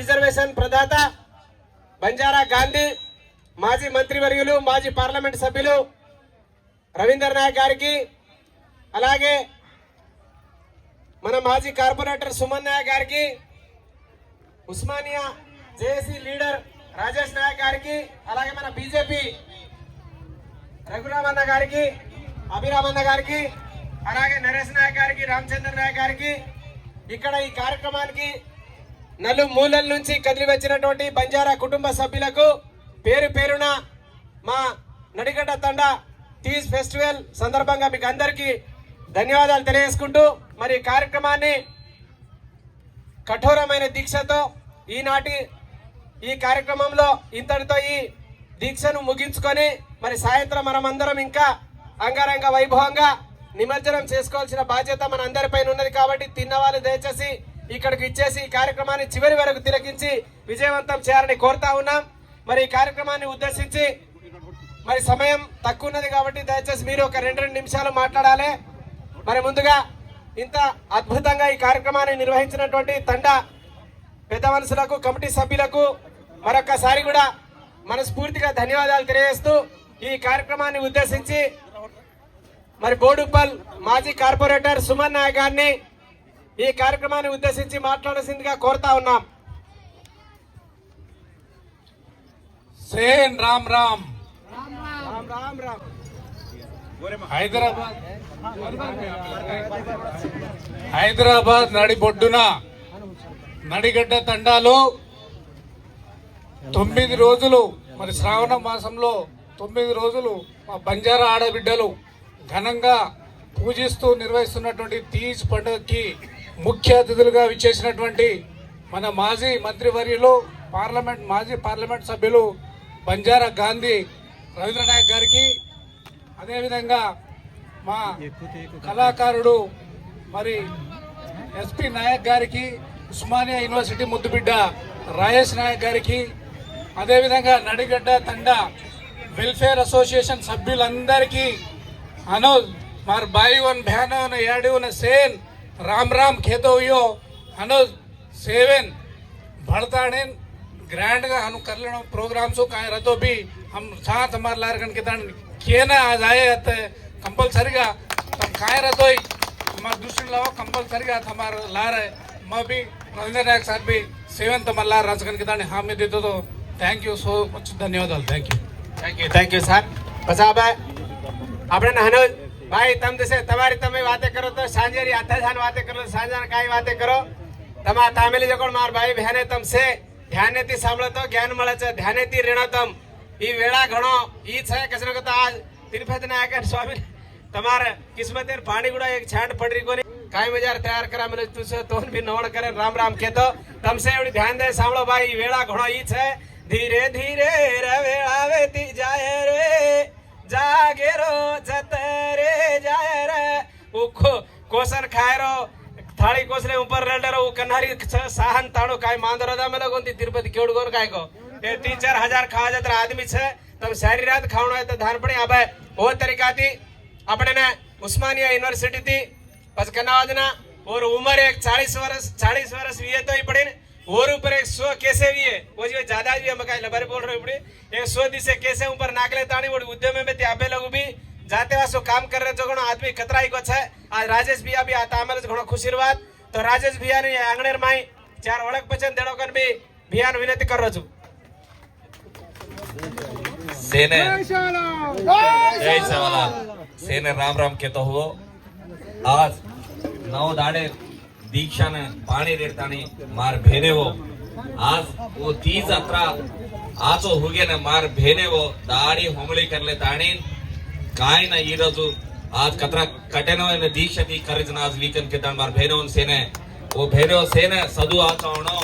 Reservation ప్రదాత బంజారా గాంధీ మాజీ మంత్రివర్యులు మాజీ పార్లమెంట్ సభ్యులు రవీందర్ నాయక్ గారికి అలాగే మన మాజీ కార్పొరేటర్ సుమన్ నాయక్ గారికి ఉస్మానియా జేఏసీ లీడర్ రాజేష్ నాయక్ గారికి అలాగే మన బీజేపీ రఘురామన్న గారికి అభిరామన్న గారికి అలాగే నరేష్ నాయక్ గారికి రామచంద్ర నాయక్ గారికి ఇక్కడ ఈ కార్యక్రమానికి నలు మూలల నుంచి కదిలి వచ్చినటువంటి బంజారా కుటుంబ సభ్యులకు పేరు పేరున మా నడిగడ్డ తండ తీజ్ ఫెస్టివల్ సందర్భంగా మీకు అందరికీ ధన్యవాదాలు తెలియజేసుకుంటూ మరి కార్యక్రమాన్ని కఠోరమైన దీక్షతో ఈనాటి ఈ కార్యక్రమంలో ఇంతటితో ఈ దీక్షను ముగించుకొని మరి సాయంత్రం మనమందరం ఇంకా అంగరంగ వైభవంగా నిమజ్జనం చేసుకోవాల్సిన బాధ్యత మన అందరిపైన ఉన్నది కాబట్టి తిన్నవాళ్ళు దయచేసి ఇక్కడికి ఇచ్చేసి ఈ కార్యక్రమాన్ని చివరి వరకు తిలకించి విజయవంతం చేయాలని కోరుతా ఉన్నాం. మరి ఈ కార్యక్రమాన్ని ఉద్దేశించి మరి సమయం తక్కువ ఉన్నది కాబట్టి దయచేసి మీరు ఒక రెండు రెండు నిమిషాలు మాట్లాడాలి. మరి ముందుగా ఇంత అద్భుతంగా ఈ కార్యక్రమాన్ని నిర్వహించినటువంటి తండ పెద్ద మనుషులకు కమిటీ సభ్యులకు మరొకసారి కూడా మనస్ఫూర్తిగా ధన్యవాదాలు తెలియజేస్తూ ఈ కార్యక్రమాన్ని ఉద్దేశించి మరి బోడుప్పల్ మాజీ కార్పొరేటర్ సుమన్ నాయక్ గారిని ఈ కార్యక్రమాన్ని ఉద్దేశించి మాట్లాడాల్సిందిగా కోరుతా ఉన్నాం. సేన్ రామ్ రామ్. రామ్ రామ్ రామ్. హైదరాబాద్. హైదరాబాద్ నడిబొడ్డున నడిగడ్డ తండాలో తొమ్మిది రోజులు మరి శ్రావణ మాసంలో తొమ్మిది రోజులు మా బంజారా ఆడబిడ్డలు ఘనంగా పూజిస్తూ నిర్వహిస్తున్నటువంటి తీజ్ పండుగకి ముఖ్య అతిథులుగా విచ్చేసినటువంటి మన మాజీ మంత్రివర్యులు పార్లమెంట్ మాజీ పార్లమెంట్ సభ్యులు బంజారా గాంధీ రవీంద్రనాయక్ గారికి అదేవిధంగా మా కళాకారుడు మరి ఎస్పి నాయక్ గారికి ఉస్మానియా యూనివర్సిటీ ముద్దుబిడ్డ రాయేష్ నాయక్ గారికి అదేవిధంగా నడిగడ్డ తండ వెల్ఫేర్ అసోసియేషన్ సభ్యులందరికీ अनुज मार बाई वन बहन वन માર वन सेन राम राम खेतो यो ખેતવ્યો सेवन भरता ने ग्रैंड का हनु कर लेना प्रोग्राम सो का रहतो भी हम साथ हमार लारगन के तन के ना आज आए त कंपलसरी का हम रहतो ही हमार दूसरे लाओ कंपलसरी का हमार लार है मैं भी रविंद्र नायक साहब भी सेवन तो लार राजगन के तन हाँ दे दो तो थैंक यू सो मच धन्यवाद thank you thank you thank you sir बस आप આપણે નાનો ભાઈ, તમ દેશે તમારી તમે વાતે કરો તો સાંજે આથા વાતે કરો સાંજે કાંઈ વાતે કરો. તમા તામેલી જકોણ માર ભાઈ બહેને તમસે ધ્યાનેથી સાંભળો તો જ્ઞાન મળે છે, ધ્યાનેથી રેણો તમ. ઈ વેળા ઘણો, ઈ છે કસરો કતો આજ તિરુપતિ આગળ સ્વામી, તમારે કિસ્મતે પાણી ગુડા એક છાંટ પડી કોની કાંઈ મજાર તૈયાર કરા મને તું છે, તોન બી નવણ કરે રામ રામ કેતો તમસે એવડી ધ્યાન દે, સાંભળો ભાઈ વેળા ઘણો ઈ છે. ધીરે ધીરે રે વેળા વેતી જાય રે. જાગેરો જતરે જાય રે. ઉખો, કોસર ખાયરો. થાળી ಕೋಸರೆ ಉಪರ್ ರೆಂಡರ ಕನ್ನಾರಿ ಸಾಹನ್ ತಾಣು ಕಾಯ್ ಮಾಂದರದ ಮೇಲೆ ಗೊಂತಿ ತಿರುಪತಿ ಕೇಳ್ಗೋನ್ ಕಾಯ್ಕೋ એ ટીચર હજાર ખાવા જતા આદમી છે. તમે સારી રાત ખાવણો હોય તો ધાનપણી આપણે ઓ તરીકાથી આપણે ઉસ્માનિયા યુનિવર્સિટીથી, પછી કનાવાજના, ઓર ઉંમર એક ચાળીસ વર્ષ ચાળીસ વર્ષ વીએ તો પડીને पड़े न। और ऊपर एक सौ कैसे भी है वो जो ज्यादा भी हम कहीं लबर बोल रहे पड़े एक सौ दिसे कैसे ऊपर नागले ताणी वो उद्यम में ते आबे लोग भी जाते वासो काम कर रहे जो घणो आदमी कतराई को है आज राजेश भैया भी आता हमारे घणो खुशी बात तो राजेश भैया ने आंगणेर माई चार ओळख पचन देणो कन भी भैया विनंती कर रहो ಸೇನೆ जय सवालाल सेने राम दीक्षा ने पाणी रेडताना मार भेने वो आज वो ती जात्रा आचो हुगेन मार भेने वो दाडी कर ले ताणेन काय ना इरजू, आज कतरा कटेनो ने दीक्षा ती करजन आज वीकन के दान मार भेने सेने. वो भेने सेने, सदु आचावणो,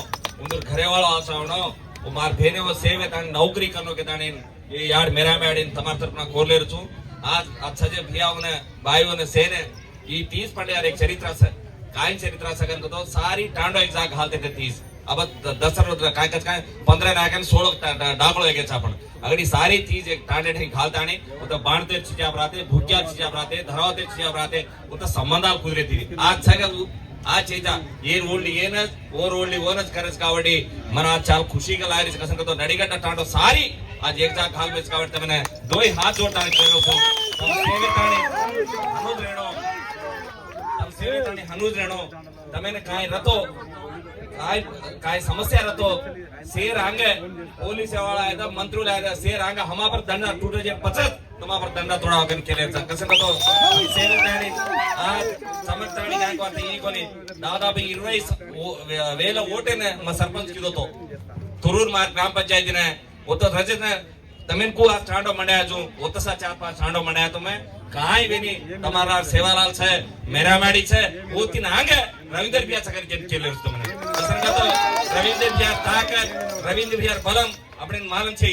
उंदर घरेवाळो आचावणो. वो मार भेने वो सेवे ताण नौकरी करनो के ताणेन ये यार मेरा तमार तरफ़ ना आज अच्छा भैया सेने. ये तीस पड़े यार एक चरित्र से काय चरित्र છે कारण तो सारी टांडो एक जाग हालते ते तीस अब दस काय काय काय पंधरा नायकान सोळ डाकळो एक आपण अगदी सारी तीज एक टांडे ठेक घालता आणि उत बाणते छिजाब राहते भुक्या छिजाब राहते धरावते छिजाब राहते उत संबंधाल कुदरेती आज सगळं ఆ చేత ఏ రోడ్లు ఏనస్ ఓ రోడ్లు ఓనస్ కరెస్ కాబట్టి మన చాలా ఖుషిగా లారిస్ కసం కతో నడిగడ్డ టాండో సారి आज एक जाग हाल में कावट तमने दो ही हाथ जोड़ता है कोई को तम सेविताने हनुज रेणो तम सेविताने हनुज रेणो तमेने काय रतो काय काय समस्या रतो शेर आंगे पोलीस वाला आहे तर मंत्री आहे शेर आंगे हमा पर दंडा टूटे जे पचत तमा पर दंडा थोडा वगन केले कसं कतो సేవతాని ఆ సమర్థానికి నాకు అంత ఈ కొని దాదాపు ఇరవై స- ఓ- వే- వేల ఓటేనే మా సర్పంచ్ కిదోతో तुरूर मार्ग ग्राम पंचायत ने वो तो रजत ने तमिन को आज ठांडो मंडाया जो वो तो सा चार पांच ठांडो मंडाया तो मैं કાંઈ બેની તમારા સેવાલાલ છે, મેરામાડી છે ઓતીના હાંગે રવિન્દર ભિયા ચકર જેમ કેલે છે તમને. પસંદ તો રવિન્દર ભિયા તાકત, રવિન્દર ભિયા બલમ. આપણે માલમ છે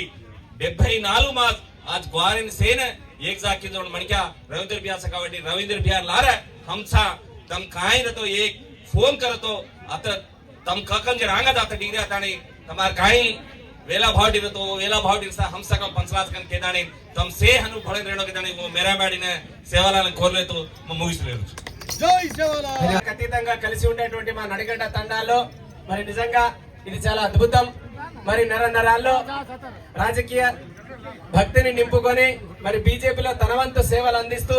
74 માસ આજ ગ્વારિન સેન એક જા કિંદોણ મણક્યા. રવિન્દર ભિયા સકાવડી રવિન્દર ભિયા લારે. હમસા તમ કાંઈ નતો, એક ફોન કરતો. અત તમ કકંજ રાંગા દાત ડીર્યા તાણી. તમાર કાંઈ ವೇಲಾಭಾವಟಿವಿತ್ತು ವೇಲಾಭಾವಟಿಗೆ ಸಹ ಹಂಸಕಂ ಪಂಚರಾಜಕನ್ ಕೇದಾಣಿ ತಮ್ಮ ಸೇಹನು ಹೊಳಗೆ ರೇಣೋ ಕೇದಾಣಿ ಮೇರಾಬಾಡಿನ సేవలను కోరలేదు ముగిసలేదు ఖచ్చితంగా కలిసి ఉండేటువంటి మా నడిగడ్డ తండాల్లో మరి నిజంగా ఇది చాలా అద్భుతం. మరి నర నరాల్లో రాజకీయ భక్తిని నింపుకొని మరి బీజేపీలో తన వంతు సేవలు అందిస్తూ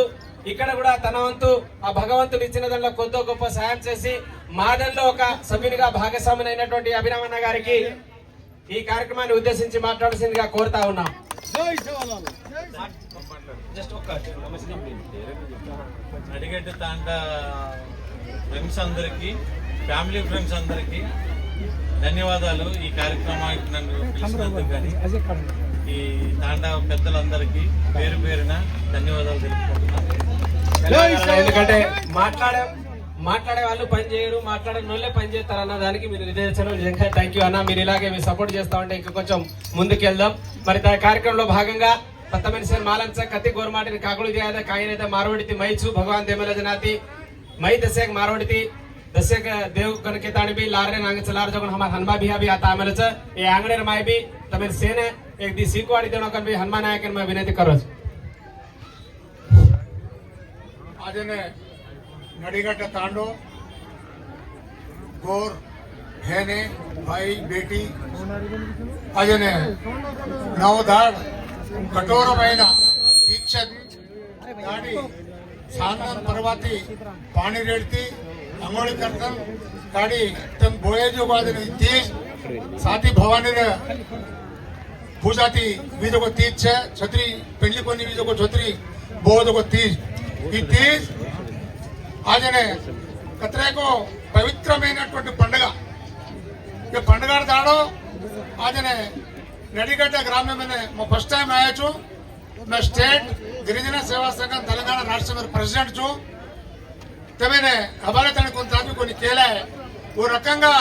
ఇక్కడ కూడా తన వంతు ఆ భగవంతుడు ఇచ్చిన దాంట్లో కొద్దో గొప్ప సాయం చేసి మాదల్లో ఒక సభ్యునిగా భాగస్వామినైనటువంటి అభినవన్న గారికి ఈ కార్యక్రమాన్ని ఉద్దేశించి మాట్లాడాల్సిందిగా కోరుతా ఉన్నాం. అడిగడ్డ తాండ ఫ్రెండ్స్ అందరికి ఫ్యామిలీ ఫ్రెండ్స్ అందరికి ధన్యవాదాలు. ఈ కార్యక్రమానికి నన్ను పిలిచినందుకు కానీ ఈ తాండా పెద్దలందరికీ పేరు పేరున ధన్యవాదాలు తెలుపుకుంటున్నాను. ఎందుకంటే మాట్లాడే. మాట్లాడే వాళ్ళు పని చేయరు మాట్లాడని వాళ్ళే పని చేస్తారు అన్న దానికి మీరు నిజేశారు నిజంగా థ్యాంక్ యూ అన్న మీరు ఇలాగే మీరు సపోర్ట్ చేస్తా ఉంటే ఇంకా కొంచెం ముందుకెళ్దాం మరి కార్యక్రమంలో భాగంగా కొత్త మనిషి మాలంచ కత్తి గోరమాటిని కాకులు చేయద కాయనైతే మారవడితి మైచు భగవాన్ దేమల జనాతి మై దశేక మారవడితి दशक देव कर के ताड़ भी लारे नांग चलार जगन हमार हनुमा भी अभी आता मेरे से ये आंगड़े रमाय भी तमें सेन एक दी सीखवाड़ी देना कर भी हनुमान आयकन मैं विनती करो आज ने नडीघट तांडो गोर हैने भाई, बेटी, अजने, नवदार, कठोर महीना इच्छा दाढ़ी सांगर परवाती, पानी रेड़ती, अंगोल करतन, दाढ़ी तुम बोए जो बाद में तीज साथी भवानी रे पूजा थी विजय को तीज छे छतरी पिंडली को नहीं विजय को छतरी बहुत को तीज ये అదే కత్రేకో పవిత్రమైనటువంటి పండుగ. ఇక పండుగ आजने అదే నడిగడ్డ గ్రామమే మా ఫస్ట్ టైం అయ్యచ్చు. मैं स्टेट गिरिजन सेवा संघ तेलंगाना राष्ट्र में प्रेसिडेंट छू तमेने हमारे तने को कोई केला है वो रकंगा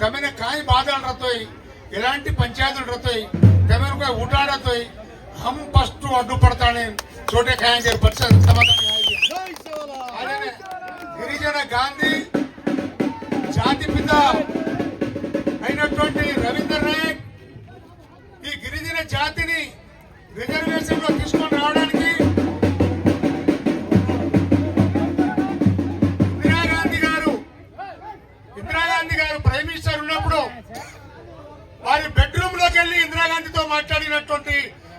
तमेने काई बादल रतोई इलांटी पंचायत रतोई तमेने कोई उठा हम फस्ट अड्डू पड़ता नहीं छोटे खाएँगे बच्चे समाधान గిరిజన గాంధీ జాతి పిత అయినటువంటి రవీంద్ర నాయక్ ఈ గిరిజన జాతిని రిజర్వేషన్లో తీసుకొని రావడానికి ఇందిరాగాంధీ గారు ఇందిరాగాంధీ గారు ప్రైమ్ మినిస్టర్ ఉన్నప్పుడు వారి బెడ్రూమ్లోకి వెళ్ళి ఇందిరాగాంధీతో మాట్లాడినటువంటి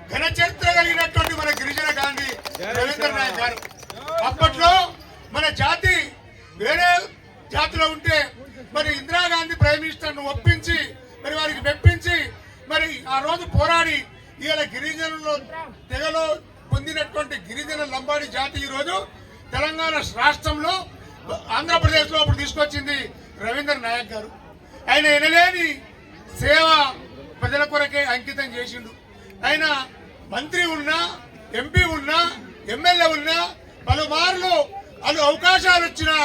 ఘన చరిత్ర కలిగినటువంటి మన గిరిజన గాంధీ రవీంద్ర నాయక్ గారు. అప్పట్లో మన జాతి వేరే జాతిలో ఉంటే మరి ఇందిరాగాంధీ ప్రైమ్ మినిస్టర్ను ఒప్పించి మరి వారికి మెప్పించి మరి ఆ రోజు పోరాడి ఇవాళ గిరిజనుల్లో తెగలో పొందినటువంటి గిరిజన లంబాడి జాతి ఈ రోజు తెలంగాణ రాష్ట్రంలో ఆంధ్రప్రదేశ్లో అప్పుడు తీసుకొచ్చింది రవీంద్ర నాయక్ గారు. ఆయన ఎనలేని సేవ ప్రజల కొరకే అంకితం చేసిండు. ఆయన మంత్రి ఉన్నా ఎంపీ ఉన్నా ఎమ్మెల్యే ఉన్నా పలుమార్లు అలు అవకాశాలు వచ్చినా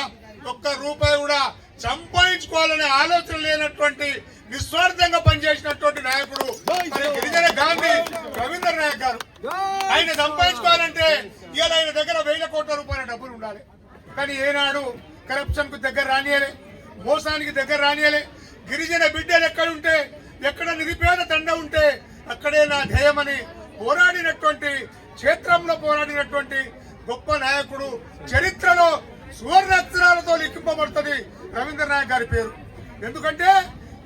ఒక్క రూపాయి కూడా సంపాదించుకోవాలనే ఆలోచన లేనటువంటి నిస్వార్థంగా పనిచేసినటువంటి నాయకుడు గిరిజన గాంధీ రవీంద్ర నాయక్ గారు. ఆయన సంపాదించుకోవాలంటే ఇవాళ ఆయన దగ్గర వేల కోట్ల రూపాయల డబ్బులు ఉండాలి. కానీ ఏనాడు కరప్షన్కు దగ్గర రానియలే మోసానికి దగ్గర రానియలే గిరిజన బిడ్డలు ఎక్కడుంటే ఎక్కడ నిరుపేద తండ ఉంటే అక్కడే నా ధ్యేయమని పోరాడినటువంటి క్షేత్రంలో పోరాడినటువంటి గొప్ప నాయకుడు చరిత్రలో సువర్ణాక్షరాలతో లిఖింపబడుతుంది రవీంద్రనాథ్ గారి పేరు. ఎందుకంటే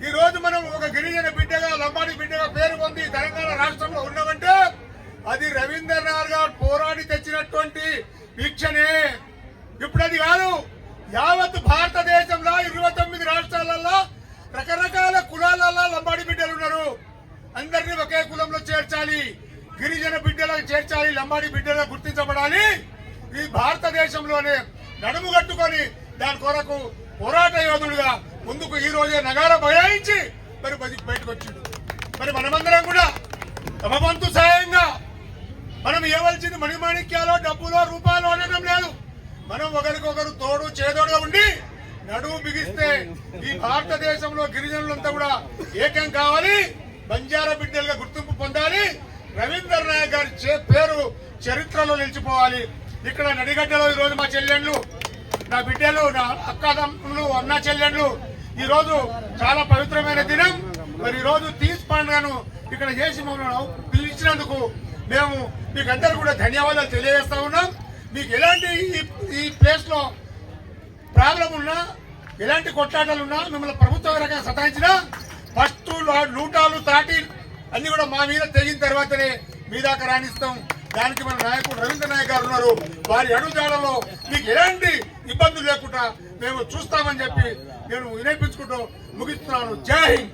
ఈ రోజు మనం ఒక గిరిజన బిడ్డగా లంబాడి బిడ్డగా పేరు పొంది తెలంగాణ రాష్ట్రంలో ఉన్నామంటే అది రవీంద్రనాథ్ గారు పోరాడి తెచ్చినటువంటి వీక్షనే ఇప్పుడు అది కాదు యావత్ భారతదేశంలో ఇరవై తొమ్మిది రాష్ట్రాలలో రకరకాల కులాలలో లంబాడి బిడ్డలు ఉన్నారు. అందరినీ ఒకే కులంలో చేర్చాలి గిరిజన బిడ్డలకు చేర్చాలి లంబాడి బిడ్డలకు గుర్తించబడాలి. ఈ భారతదేశంలోనే నడుము కట్టుకొని దాని కొరకు పోరాట యోధుడుగా ముందుకు ఈ రోజే నగార బయాయించి మరి బతికి బయటకు వచ్చిండు. మరి మనమందరం కూడా తమ వంతు సాయంగా మనం ఇవ్వవలసింది మణిమాణిక్యాలో డబ్బులో రూపాయలు అనడం లేదు. మనం ఒకరికొకరు తోడు చేదోడుగా ఉండి నడువు బిగిస్తే ఈ భారతదేశంలో గిరిజనులంతా కూడా ఏకం కావాలి. బంజారా బిడ్డలుగా గుర్తింపు పొందాలి. రవీంద్రనాయక్ గారి చే- పేరు చరిత్రలో నిలిచిపోవాలి. ఇక్కడ నడిగడ్డలో ఈ రోజు మా చెల్లెండ్లు నా బిడ్డలు నా అక్కదమ్ములు అన్న చెల్లెండ్లు ఈరోజు చాలా పవిత్రమైన దినం. మరి ఈరోజు రోజు తీస్ పండుగను ఇక్కడ చేసి మమ్మల్ని పిలిచినందుకు మేము మీకు కూడా ధన్యవాదాలు తెలియజేస్తా ఉన్నాం. మీకు ఎలాంటి ఈ- ఈ ప్రాబ్లం ఉన్నా ఎలాంటి కొట్లాటలు ఉన్నా మిమ్మల్ని ప్రభుత్వం రకంగా సతాయించినా ఫస్ట్ లూటాలు తాటి అన్ని కూడా మా మీద తెగిన తర్వాతనే మీ దాకా రాణిస్తాం. దానికి మన నాయకుడు రవీంద్ర నాయక్ గారు ఉన్నారు. వారి అడుగుజాడలో మీకు ఎలాంటి ఇబ్బందులు లేకుండా మేము చూస్తామని చెప్పి నేను వినిపించుకుంటూ ముగిస్తున్నాను. జై హింద్.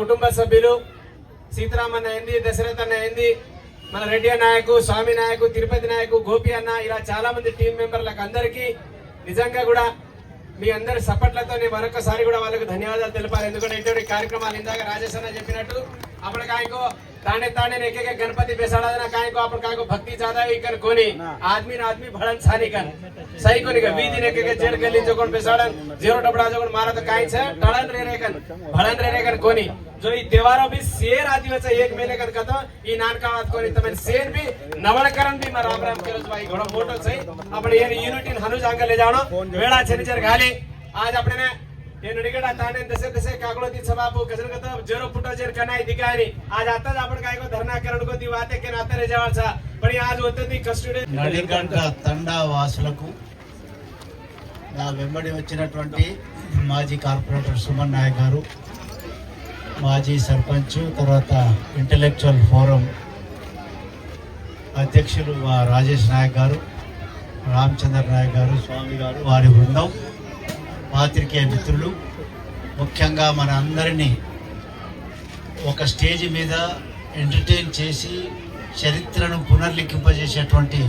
కుటుంబ సభ్యులు సీతారామన్న అయింది దశరథ్ అన్న అయింది మన రెడ్డి నాయకు స్వామి నాయకు తిరుపతి నాయకు గోపి అన్న ఇలా చాలా మంది టీం మెంబర్లకు అందరికీ నిజంగా కూడా మీ అందరి సపోర్ట్లతో నేను మరొకసారి కూడా వాళ్ళకు ధన్యవాదాలు తెలిపాలి. ఎందుకంటే ఇటువంటి కార్యక్రమాలు ఇందాక రాజేష్ అన్న చెప్పినట్టు అప్పటికాయకు તાने ताने ने के गणपति बेसाड़ा देना काय को अपन काय को भक्ति ज्यादा ही कर कोनी आदमी ना आदमी भड़न छानी कर सही कोनी कर बीजी ने के के जेड गली जोगण बेसाड़न जेरो डबड़ा जोगण मारा तो काय छे टड़न रे रे कर भड़न रे रे कर कोनी जो ई देवारो भी शेर आदि वच एक मेले कर कतो ई नानका बात कोनी तमन शेर भी नवणकरण भी मारा राम राम करो भाई घणो मोटो छे अपन ये यूनिटी हनुज आंगे ले जाणो वेळा छे निचर घाले आज આપણે ने हे नडीगड आता आणि तसे तसे कागडोती सभापू कसं कसं जेरो फुटो जेर कनाई दिगारी आज आताच आपण काय को धरणा करण को ती वाते के नाते रे जवळचा पण हे आज होतं ती कस्टडी నడిగడ్డ తండా వాసులకు నా వెంబడి వచ్చినటువంటి మాజీ కార్పొరేటర్ సుమన్ నాయక్ గారు మాజీ సర్పంచ్ తర్వాత ఇంటలెక్చువల్ ఫోరం అధ్యక్షులు మా రాజేష్ నాయక్ గారు రామచంద్ర నాయక్ గారు స్వామి గారు వారి బృందం పాత్రికేయ మిత్రులు ముఖ్యంగా మన అందరినీ ఒక స్టేజ్ మీద ఎంటర్టైన్ చేసి చరిత్రను పునర్లిఖింపజేసేటువంటి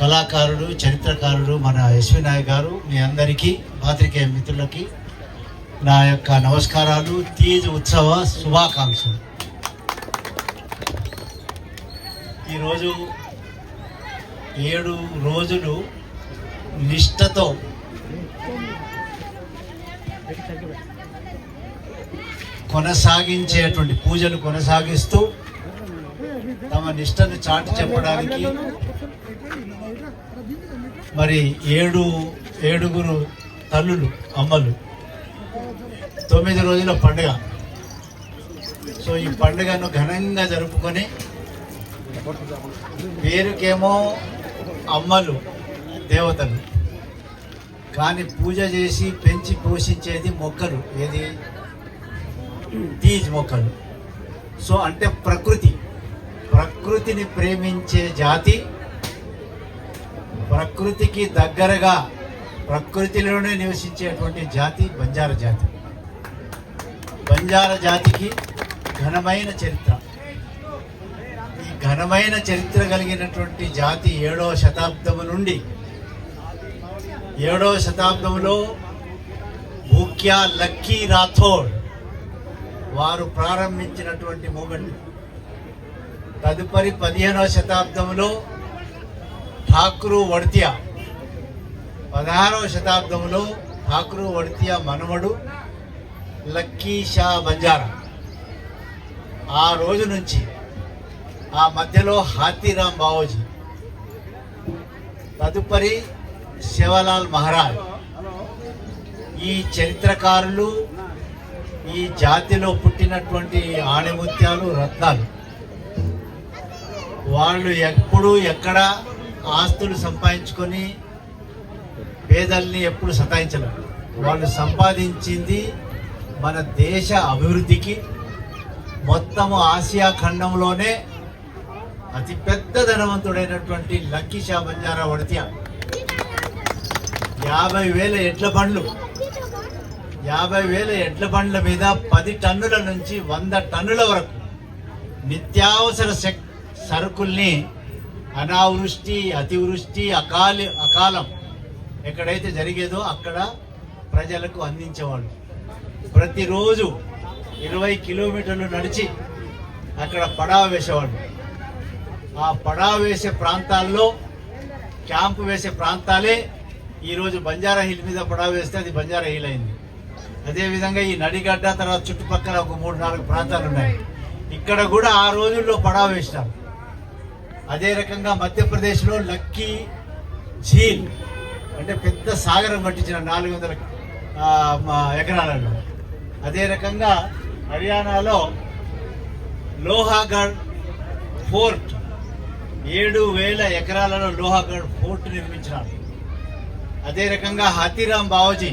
కళాకారుడు చరిత్రకారుడు మన ఎస్వి నాయక్ గారు. మీ అందరికీ పాత్రికేయ మిత్రులకి నా యొక్క నమస్కారాలు తీజ్ ఉత్సవ శుభాకాంక్షలు. ఈరోజు ఏడు రోజులు నిష్టతో కొనసాగించేటువంటి పూజలు కొనసాగిస్తూ తమ నిష్టను చాటి చెప్పడానికి మరి ఏడు ఏడుగురు తల్లులు అమ్మలు. తొమ్మిది రోజుల పండుగ. సో ఈ పండుగను ఘనంగా జరుపుకొని పేరుకేమో అమ్మలు దేవతలు. కానీ పూజ చేసి పెంచి పోషించేది మొక్కలు. ఏది? తీజ్ మొక్కలు. సో అంటే ప్రకృతి. ప్రకృతిని ప్రేమించే జాతి ప్రకృతికి దగ్గరగా ప్రకృతిలోనే నివసించేటువంటి జాతి బంజార జాతి. బంజార జాతికి ఘనమైన చరిత్ర. ఈ ఘనమైన చరిత్ర కలిగినటువంటి జాతి ఏడవ శతాబ్దము నుండి ఏడవ శతాబ్దంలో ముఖ్య లక్కీ రాథోడ్ వారు ప్రారంభించినటువంటి మూమెంట్ తదుపరి పదిహేనవ శతాబ్దంలో ఠాకూరు వడ్తియా. పదహారవ శతాబ్దంలో ఠాకూరు వడితియా మనవడు లక్కీ షా బంజారా. ఆ రోజు నుంచి ఆ మధ్యలో హాతీరామ్ బావోజీ. తదుపరి శివలాల్ మహారాజ్. ఈ చరిత్రకారులు ఈ జాతిలో పుట్టినటువంటి ఆణిముత్యాలు రత్నాలు. వాళ్ళు ఎప్పుడు ఎక్కడ ఆస్తులు సంపాదించుకొని పేదల్ని ఎప్పుడు సతాయించలేరు వాళ్ళు సంపాదించింది మన దేశ అభివృద్ధికి మొత్తము ఆసియా ఖండంలోనే అతిపెద్ద ధనవంతుడైనటువంటి లక్కీ షా బంజారా వడతియా. యాభై వేల ఎడ్ల బండ్లు యాభై వేల ఎడ్ల బండ్ల మీద పది టన్నుల నుంచి వంద టన్నుల వరకు నిత్యావసర సరుకుల్ని అనావృష్టి అతివృష్టి అకాలి అకాలం ఎక్కడైతే జరిగేదో అక్కడ ప్రజలకు అందించేవాళ్ళు. ప్రతిరోజు ఇరవై కిలోమీటర్లు నడిచి అక్కడ పడావ వేసేవాళ్ళు. ఆ పడావ వేసే ప్రాంతాల్లో క్యాంపు వేసే ప్రాంతాలే ఈరోజు బంజారా హిల్ మీద పడా వేస్తే అది బంజారా హిల్ అయింది. అదేవిధంగా ఈ నడిగడ్డ తర్వాత చుట్టుపక్కల ఒక మూడు నాలుగు ప్రాంతాలు ఉన్నాయి. ఇక్కడ కూడా ఆ రోజుల్లో పడా వేసినాం. అదే రకంగా మధ్యప్రదేశ్లో లక్కీ ఝీల్ అంటే పెద్ద సాగరం కట్టించిన నాలుగు వందల ఎకరాలలో. అదే రకంగా హర్యానాలో లోహాగఢ్ ఫోర్ట్ ఏడు వేల ఎకరాలలో లోహాగఢ్ ఫోర్ట్ నిర్మించినారు. అదే రకంగా హాతీరామ్ బావజీ.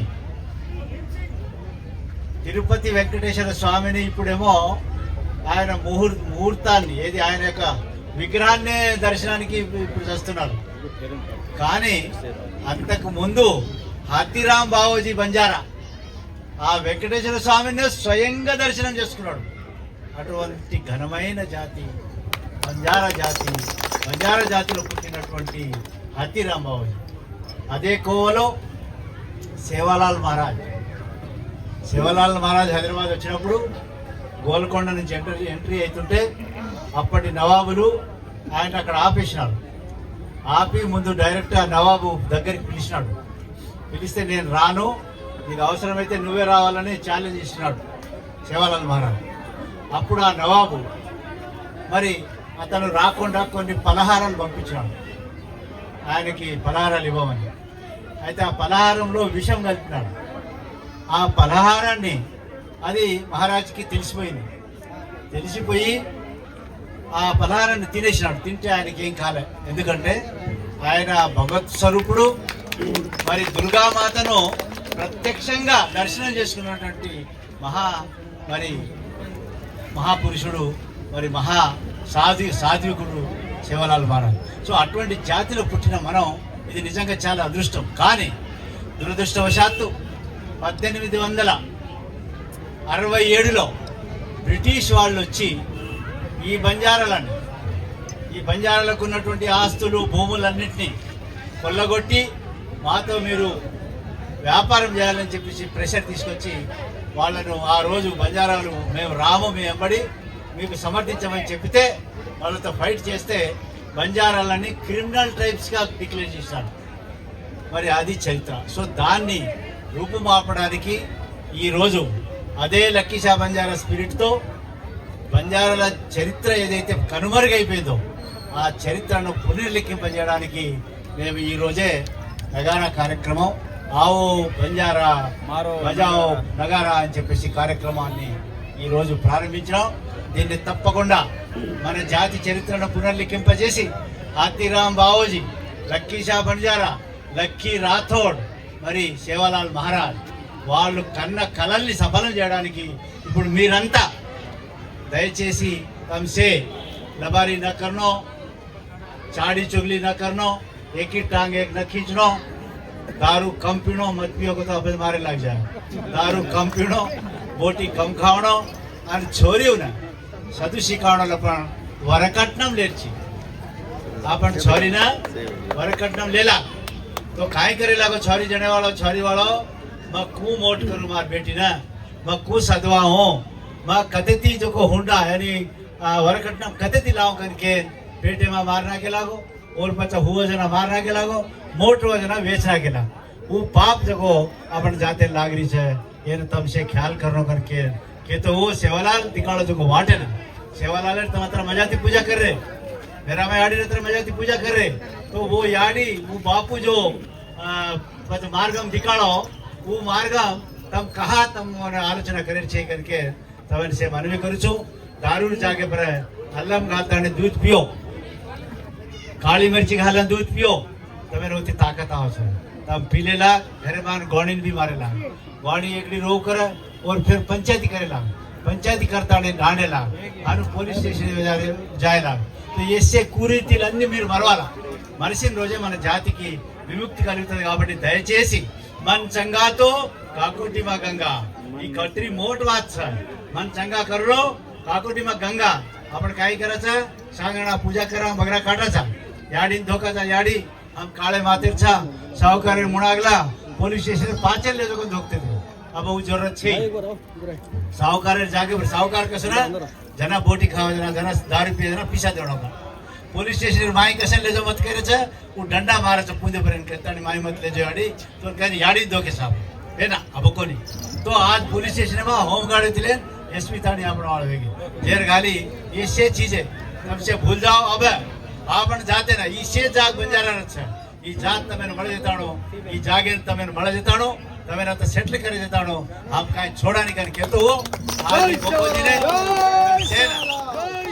తిరుపతి వెంకటేశ్వర స్వామిని ఇప్పుడేమో ఆయన ముహూర్ ముహూర్తాన్ని ఏది ఆయన యొక్క విగ్రహాన్నే దర్శనానికి ఇప్పుడు చేస్తున్నారు. కానీ అంతకు ముందు హాతీరామ్ బావోజీ బంజారా ఆ వెంకటేశ్వర స్వామిని స్వయంగా దర్శనం చేసుకున్నాడు. అటువంటి ఘనమైన జాతి బంజారా జాతి బంజారా జాతిలో పుట్టినటువంటి హతిరామ్ బావోజీ. అదే కోవలో సేవాలాల్ మహారాజ్. శివలాల్ మహారాజ్ హైదరాబాద్ వచ్చినప్పుడు గోల్కొండ నుంచి ఎంట్రీ ఎంట్రీ అవుతుంటే అప్పటి నవాబులు ఆయన అక్కడ ఆపేసినాడు ఆపి ముందు డైరెక్ట్ ఆ నవాబు దగ్గరికి పిలిచినాడు. పిలిస్తే నేను రాను నీకు అవసరమైతే నువ్వే రావాలని ఛాలెంజ్ ఇచ్చినాడు శివలాల్ మహారాజ్. అప్పుడు ఆ నవాబు మరి అతను రాకుండా కొన్ని పలహారాలు పంపించినాడు. ఆయనకి పలహారాలు ఇవ్వమని. అయితే ఆ పలహారంలో విషం కలిపినాడు. ఆ పలహారాన్ని అది మహారాజ్కి తెలిసిపోయింది. తెలిసిపోయి ఆ పలహారాన్ని తినేసినాడు. తింటే ఆయనకి ఏం కాలే. ఎందుకంటే ఆయన భగవత్ స్వరూపుడు. మరి దుర్గామాతను ప్రత్యక్షంగా దర్శనం చేసుకున్నటువంటి మహా మరి మహాపురుషుడు మరి మహా సాధి సాధ్వికుడు శివలాల్ మహారాజ్. సో అటువంటి జాతిలో పుట్టిన మనం ఇది నిజంగా చాలా అదృష్టం. కానీ దురదృష్టవశాత్తు పద్దెనిమిది వందల అరవై ఏడులో బ్రిటిష్ వాళ్ళు వచ్చి ఈ బంజారాలను ఈ బంజారాలకు ఉన్నటువంటి ఆస్తులు భూములన్నింటినీ కొల్లగొట్టి మాతో మీరు వ్యాపారం చేయాలని చెప్పేసి ప్రెషర్ తీసుకొచ్చి వాళ్ళను ఆ రోజు బంజారాలు మేము రాము మీ వెంబడి మీకు సమర్థించమని చెప్తే వాళ్ళతో ఫైట్ చేస్తే బంజారాలని క్రిమినల్ ట్రైబ్స్గా డిక్లేర్ చేశారు. మరి అది చరిత్ర. సో దాన్ని రూపుమాపడానికి ఈరోజు అదే లక్కీషా బంజారా స్పిరిట్తో బంజారాల చరిత్ర ఏదైతే కనుమరుగైపోయిందో ఆ చరిత్రను పునర్లిఖింపజేయడానికి మేము ఈరోజే నగారా కార్యక్రమం ఆవో బంజారా బజావో నగారా అని చెప్పేసి కార్యక్రమాన్ని ఈరోజు ప్రారంభించినాం. దీన్ని తప్పకుండా మన జాతి చరిత్రను పునర్లిఖింపజేసి హాతీరామ్ బావోజీ లక్కీ షా బంజారా లక్కీ రాథోడ్ మరి సేవాలాల్ మహారాజ్ వాళ్ళు కన్న కళల్ని సఫలం చేయడానికి ఇప్పుడు మీరంతా దయచేసి తంసే లబారీ నా కర్నో చాడీ చుగ్లీ నా కర్నో టాంగ్ ఎక్ నక్కించడం దారు दारू कम पीनो मत पियो దారు तो బోటి मारे అని చోరీ ఉన్నాయి చదువు శిఖావడంలో પણ వరకట్నం లేచి આપણ છોરીના વરકટનમ લેલા. તો કાંઈ કરી લાગો, છોરી જણેવાળો, છોરીવાળો, માં કું મોટ કરું માર બેટીના. માં કું સદવા હું. માં કદેતી જો કો હુંડા એની વરકટનમ કદેતી લાવ કે પેટેમાં માર નાખે લાગો, ઓર પછી હુઓ જના માર નાખે લાગો મોટો જના વેચ નાખેલા હું પાપ જગો આપણ જાતે લાગરી છે. એને તમશે ખ્યાલ કરનો કરકે ಕೇತವು ಸೇವಾಲಾಲ್ ತಿಕ್ಕಾಳೋದಕ್ಕೂ ವಾಟೆನ ಸೇವಾಲಾಲ್ ತಮ್ಮ ಹತ್ರ ಮಜಾತಿ ಪೂಜಾ ಕರ್ರೆ ಬೇರಾಮ ಯಾಡಿನ ಹತ್ರ ಮಜಾತಿ ಪೂಜಾ ಕರ್ರೆ તો વો યાડી, હું બાપુ જો માર્ગમ નીકાળો હું માર્ગમ તમ કહા તમ આલોચના કરેલ છે કારણ કે તમે સે મનવી કરું છું. દારૂ જાગે પર અલ્લમ ગાલતા અને દૂધ પીઓ. કાળી મરચી ઘાલા દૂધ પીઓ. તમે રોતી તાકાત આવશે તમે પીલેલા ઘરે માન ગોણીને બી મારેલા. ગોણી એકડી રોવ કરે और फिर पंचायती करेला पंचायती करता ने गाने लाग और पुलिस स्टेशन में जा जाए लाग तो इससे కూరిటి అన్ని మీరు మరవాల మనిషిని రోజే మన జాతికి విముక్తి కలుగుతుంది కాబట్టి దయచేసి మన చంగాతో కాకోటి మా గంగా ఈ కట్రి మోట్ वाचन मन चंगा करो काकोटी मग गंगा. आपण काय करायचं? सांगणा पूजा करा बगरा काढायचा याडीन धोकाचा याडी. आम काळे मातेरचा सावकारी मुणागला पोलीस स्टेशन पाचल लोक धोकते अब ज़रूरत छे साहूकार जागे पर साहूकार कसो ना जना बोटी खावे जना जना दारू पिए जना पिसा देवडो પોલીસ સ્ટેશન માઈ કસે લેજો મત કરે છે હું દંડા મારે છે પૂંજે પર કરતાની માઈ મત લેજો યાડી તો કહે યાડી દો કે સાહેબ હે ના અબકોની તો આજ પોલીસ સ્ટેશનમાં હોમગાર્ડ થી લેન એસપી તાણી આપણે વાળવેગી ઘેર ગાલી એ સે ચીજે તમસે ભૂલ જાઓ અબે આપણ જાતે ના ઈ સે જાગ ગુંજારા છે ઈ જાત તમે મળે જતાણો ઈ જાગે તમે મળે જતાણો ತವೇನಂತ ಸೆಟ್ಲ್ ಕರೀತಿದ್ದಾಳು કરી ಚೋಡಾನಿಕನ್ ಗೆದ್ದು ಆಗಿ ಬೊಪ್ಪಜಿನೆ ಸೇನ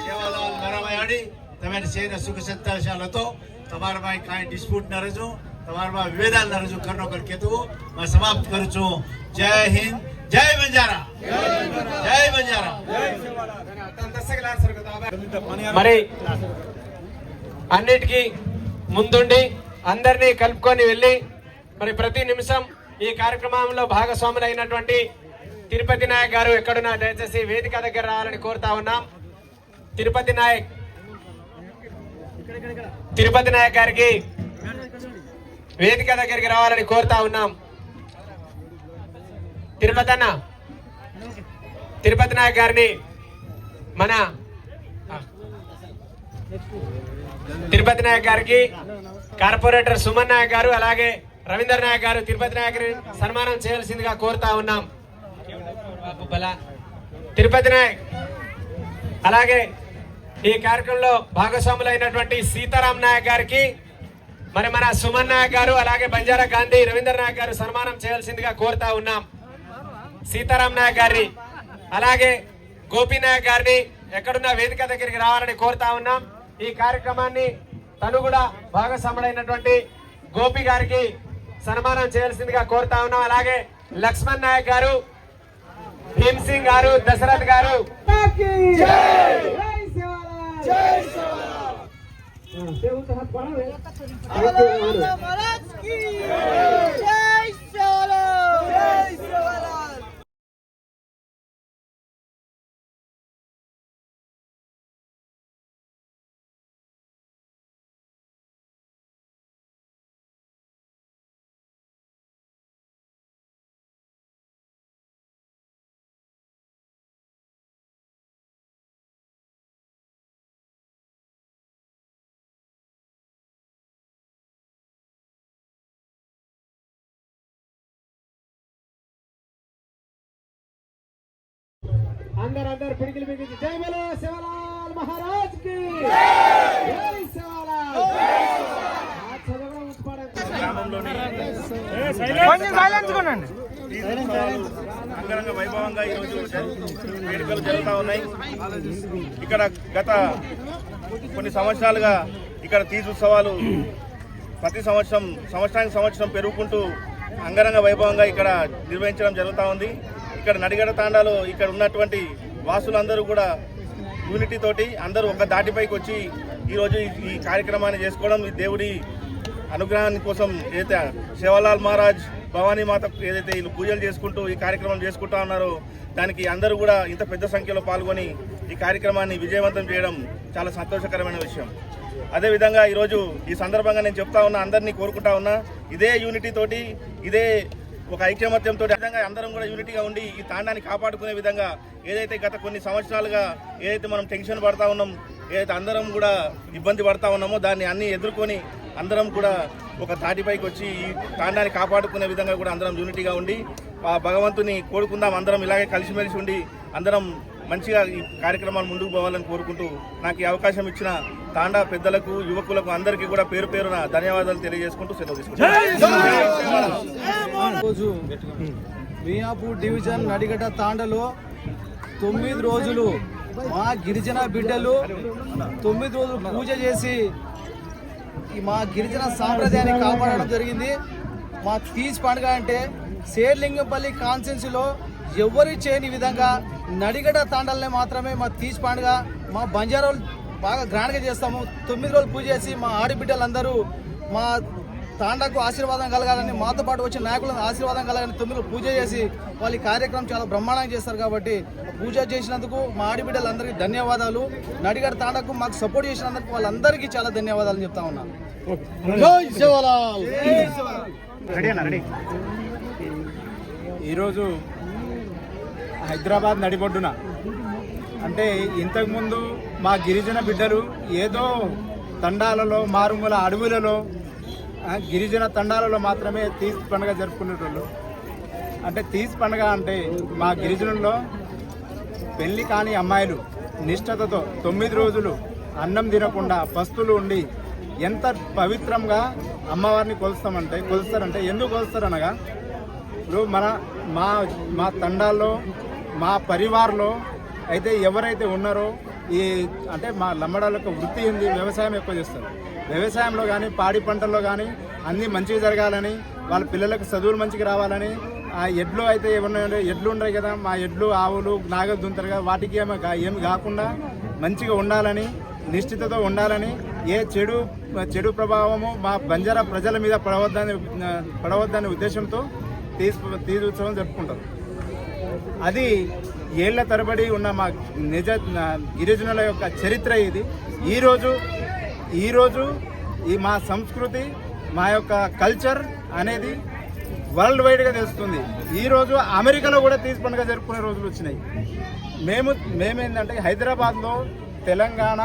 કેવાલાલ નરાભાઈ આડી તમે શેર સુખ સંતાશાલ હતો. તમારામાં કાઈ ડિસ્પ્યુટ ન રહેજો તમારામાં વિવેદાન ન રહેજો કરનો કર કહેતું હું. સમાપ્ત કરું છું. જય હિન્દ જય બંજારા. જય બંજારા. మరి అన్నిటికీ ముందుండి అందరినీ కలుపుకొని వెళ్ళి మరి ప్రతి నిమిషం ఈ కార్యక్రమంలో భాగస్వాములైనటువంటి తిరుపతి నాయక్ గారు ఎక్కడున్నా దయచేసి వేదిక దగ్గర రావాలని కోరుతా ఉన్నాం. తిరుపతి నాయక్ తిరుపతి నాయక్ గారికి వేదిక దగ్గరికి రావాలని కోరుతా ఉన్నాం. తిరుపతి అన్న తిరుపతి నాయక్ గారిని మన తిరుపతి నాయక్ గారికి కార్పొరేటర్ సుమన్ నాయక్ గారు అలాగే రవీందర్ నాయక్ గారు తిరుపతి నాయక్ సన్మానం చేయాల్సిందిగా కోరుతా ఉన్నాం. తిరుపతి నాయక్ అలాగే ఈ కార్యక్రమంలో భాగస్వాములైనటువంటి సీతారాం నాయక్ గారికి మరి మన సుమన్ నాయక్ గారు అలాగే బంజారా గాంధీ రవీందర్ నాయక్ గారు సన్మానం చేయాల్సిందిగా కోరుతా ఉన్నాం. సీతారాం నాయక్ గారిని అలాగే గోపీనాయక్ గారిని ఎక్కడున్న వేదిక దగ్గరికి రావాలని కోరుతా ఉన్నాం. ఈ కార్యక్రమాన్ని తను కూడా భాగస్వాముడైనటువంటి గోపి గారికి సన్మానం చేయాల్సిందిగా కోరుతా ఉన్నాం. అలాగే లక్ష్మణ్ నాయక్ గారు భీమ్సింగ్ గారు దశరథ్ గారు. అందరు అందరు పిడికిలు. పిడికి జై బలో శివలాల్ మహారాజ్కి. జై శివలాల్. ఆ చదవడం కొంచెం సైలెన్స్ కొనండి. అంగరంగ వైభవంగా ఈరోజు వేడుకలు జరుగుతూ ఉన్నాయి. ఇక్కడ గత కొన్ని సంవత్సరాలుగా ఇక్కడ తీజు ఉత్సవాలు ప్రతి సంవత్సరం సంవత్సరానికి సంవత్సరం పెరుగుకుంటూ అంగరంగ వైభవంగా ఇక్కడ నిర్వహించడం జరుగుతూ ఉంది. ఇక్కడ నడిగడ తాండాలో ఇక్కడ ఉన్నటువంటి వాసులందరూ కూడా యూనిటీ తోటి అందరూ ఒక దాటిపైకి వచ్చి ఈరోజు ఈ- ఈ కార్యక్రమాన్ని చేసుకోవడం ఈ దేవుడి అనుగ్రహాన్ని కోసం ఏదైతే శివలాల్ మహారాజ్ భవానీ మాత ఏదైతే వీళ్ళు పూజలు చేసుకుంటూ ఈ కార్యక్రమం చేసుకుంటా ఉన్నారో దానికి అందరూ కూడా ఇంత పెద్ద సంఖ్యలో పాల్గొని ఈ కార్యక్రమాన్ని విజయవంతం చేయడం చాలా సంతోషకరమైన విషయం. అదేవిధంగా ఈరోజు ఈ సందర్భంగా నేను చెప్తా ఉన్నా అందరినీ కోరుకుంటా ఉన్నా ఇదే యూనిటీ తోటి ఇదే ఒక ఐక్యమత్యంతో విధంగా అందరం కూడా యూనిటీగా ఉండి ఈ తాండాన్ని కాపాడుకునే విధంగా ఏదైతే గత కొన్ని సంవత్సరాలుగా ఏదైతే మనం టెన్షన్ పడతా ఉన్నాం ఏదైతే అందరం కూడా ఇబ్బంది పడతా ఉన్నామో దాన్ని అన్ని ఎదుర్కొని అందరం కూడా ఒక తాటిపైకి వచ్చి ఈ తాండాన్ని కాపాడుకునే విధంగా కూడా అందరం యూనిటీగా ఉండి ఆ భగవంతుని కోరుకుందాం. అందరం ఇలాగే కలిసిమెలిసి ఉండి అందరం మంచిగా ఈ కార్యక్రమాలు ముందుకు పోవాలని కోరుకుంటూ నాకు ఈ అవకాశం ఇచ్చిన తాండా పెద్దలకు యువకులకు అందరికీ కూడా పేరు పేరున ధన్యవాదాలు తెలియజేసుకుంటూ సెలవు తీసుకుంటాను రోజు మియాపూర్ డివిజన్ నడిగడ్డ తాండలో తొమ్మిది రోజులు మా గిరిజన బిడ్డలు తొమ్మిది రోజులు పూజ చేసి మా గిరిజన సాంప్రదాయాన్ని కాపాడడం జరిగింది. మా తీజ్ పండుగ అంటే శేర్లింగంపల్లి కాన్సెన్సీలో ఎవరు చేయని విధంగా నడిగడ తాండల్ని మాత్రమే మా తీజ్ పండుగ మా బంజారాలు బాగా గ్రాండ్గా చేస్తాము. తొమ్మిది రోజులు పూజ చేసి మా ఆడబిడ్డలందరూ మా తాండాకు ఆశీర్వాదం కలగాలని మాతో పాటు వచ్చిన నాయకులను ఆశీర్వాదం కలగాలని తొమ్మిది పూజ చేసి వాళ్ళ ఈ కార్యక్రమం చాలా బ్రహ్మాండంగా చేస్తారు కాబట్టి పూజ చేసినందుకు మా ఆడిబిడ్డలందరికీ ధన్యవాదాలు. నడిగడ తాండాకు మాకు సపోర్ట్ చేసినందుకు వాళ్ళందరికీ చాలా ధన్యవాదాలు చెప్తా ఉన్నాను ఈరోజు హైదరాబాద్ నడిబొడ్డున అంటే ఇంతకుముందు మా గిరిజన బిడ్డలు ఏదో తండాలలో మారుమూల అడవులలో గిరిజన తండాలలో మాత్రమే తీజ్ పండుగ జరుపుకునేటోళ్ళు. అంటే తీజ్ పండుగ అంటే మా గిరిజనుల్లో పెళ్ళి కాని అమ్మాయిలు నిష్ఠతతో తొమ్మిది రోజులు అన్నం తినకుండా పస్తులు ఉండి ఎంత పవిత్రంగా అమ్మవారిని కొలుస్తామంటే కొలుస్తారంటే ఎందుకు కొలుస్తారనగా ఇప్పుడు మన మా మా తండాల్లో మా పరివార్లో అయితే ఎవరైతే ఉన్నారో ఈ అంటే మా లంబడాలకు వృత్తి ఉంది వ్యవసాయం ఎక్కువ చేస్తారు. వ్యవసాయంలో కానీ పాడి పంటల్లో కానీ అన్నీ మంచిగా జరగాలని వాళ్ళ పిల్లలకు చదువులు మంచిగా రావాలని ఆ ఎడ్లు అయితే ఏమన్నా ఎడ్లు ఉన్నాయి కదా మా ఎడ్లు ఆవులు నాగలు దుంతారు కదా వాటికి ఏమి ఏమి కాకుండా మంచిగా ఉండాలని నిశ్చితతో ఉండాలని ఏ చెడు చెడు ప్రభావము మా బంజారా ప్రజల మీద పడవద్దని పడవద్దనే ఉద్దేశంతో తీసు తీజు ఉత్సవం జరుపుకుంటారు. అది ఏళ్ళ తరబడి ఉన్న మా నిజ గిరిజనుల యొక్క చరిత్ర ఇది. ఈరోజు ఈరోజు ఈ మా సంస్కృతి మా యొక్క కల్చర్ అనేది వరల్డ్ వైడ్గా తెలుస్తుంది. ఈరోజు అమెరికాలో కూడా తీసి పండుగ జరుపుకునే రోజులు వచ్చినాయి. మేము మేమేంటంటే హైదరాబాద్లో తెలంగాణ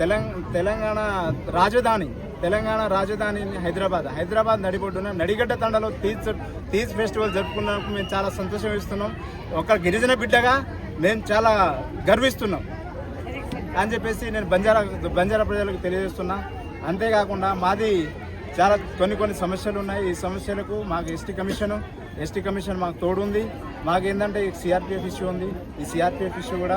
తెలంగ తెలంగాణ రాజధాని తెలంగాణ రాజధాని హైదరాబాద్. హైదరాబాద్ నడిబొడ్డున నడిగడ్డ తండలో తీజ్ తీజ్ ఫెస్టివల్ జరుపుకున్నందుకు మేము చాలా సంతోషం ఇస్తున్నాం. ఒక గిరిజన బిడ్డగా మేము చాలా గర్విస్తున్నాం. అని చెప్పేసి నేను బంజారా బంజారా ప్రజలకు తెలియజేస్తున్నా. అంతేకాకుండా మాది చాలా కొన్ని కొన్ని సమస్యలు ఉన్నాయి. ఈ సమస్యలకు మాకు ఎస్టీ కమిషన్ ఎస్టీ కమిషన్ మాకు తోడుంది. మాకు ఏంటంటే సిఆర్పిఎఫ్ ఇష్యూ ఉంది. ఈ సిఆర్పిఎఫ్ ఇష్యూ కూడా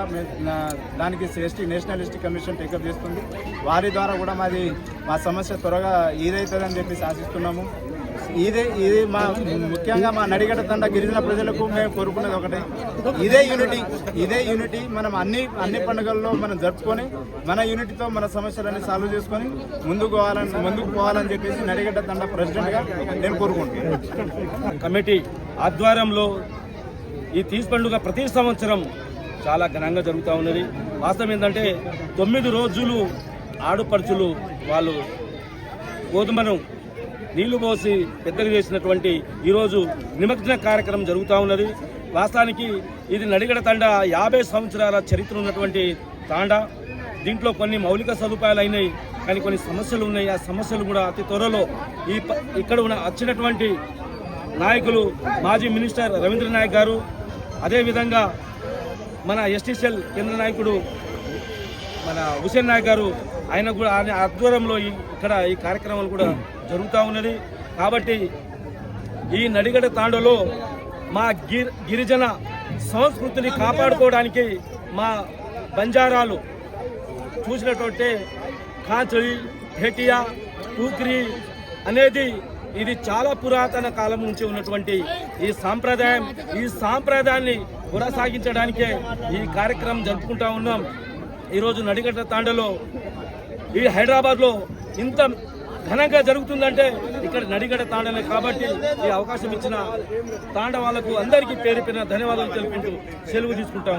దానికి ST national ST commission take up చేస్తుంది. వారి ద్వారా కూడా మాది మా సమస్య త్వరగా ఏదైతుందని చెప్పేసి ఆశిస్తున్నాము. ఇదే ఇది మా ముఖ్యంగా మా నడిగడ్డ తండ గిరిజన ప్రజలకు మేము కోరుకునేది ఒకటే. ఇదే యూనిటీ ఇదే యూనిటీ మనం అన్ని అన్ని పండుగల్లో మనం జరుపుకొని మన యూనిటీతో మన సమస్యలన్నీ సాల్వ్ చేసుకొని ముందుకు పోవాలని ముందుకు పోవాలని చెప్పేసి నడిగడ్డ తండ ప్రెసిడెంట్గా నేను కోరుకుంటున్నాను. కమిటీ ఆధ్వర్యంలో ఈ తీజ్ పండుగ ప్రతి సంవత్సరం చాలా ఘనంగా జరుగుతూ ఉన్నది. వాస్తవం ఏంటంటే తొమ్మిది రోజులు ఆడుపడుచులు వాళ్ళు గోధుమను నీళ్ళు పోసి పెద్దగా చేసినటువంటి ఈరోజు నిమజ్జన కార్యక్రమం జరుగుతూ ఉన్నది. వాస్తవానికి ఇది నడిగడ తండ యాభై సంవత్సరాల చరిత్ర ఉన్నటువంటి తాండా. దీంట్లో కొన్ని మౌలిక సదుపాయాలు అయినాయి కానీ కొన్ని సమస్యలు ఉన్నాయి ఆ సమస్యలు కూడా అతి త్వరలో ఈ ప- ఇక్కడ ఉన్న వచ్చినటువంటి నాయకులు మాజీ మినిస్టర్ రవీంద్ర నాయక్ గారు అదేవిధంగా మన ఎస్టీసీఎల్ కేంద్ర నాయకుడు మన హుసేన్ నాయక్ గారు ఆయన కూడా ఆయన ఆధ్వర్యంలో ఇక్కడ ఈ కార్యక్రమాలు కూడా జరుగుతూ ఉన్నది. కాబట్టి ఈ నడిగడ తాండలో మా గిర్ గిరిజన సంస్కృతిని కాపాడుకోవడానికి మా బంజారాలు చూసినటువంటి కాంచడి భేటియా టూక్రి అనేది ఇది చాలా పురాతన కాలం నుంచి ఉన్నటువంటి ఈ సాంప్రదాయం. ఈ సాంప్రదాయాన్ని కొనసాగించడానికే ఈ కార్యక్రమం జరుపుకుంటా ఉన్నాం. ఈరోజు నడిగడ్డ తాండలో ఈ హైదరాబాద్లో ఇంత ఘనంగా జరుగుతుందంటే ఇక్కడ నడిగడ తాండలే కాబట్టి ఈ అవకాశం ఇచ్చిన తాండ అందరికీ పేరు పేరున ధన్యవాదాలు తెలుపుకుంటూ సెలవు తీసుకుంటా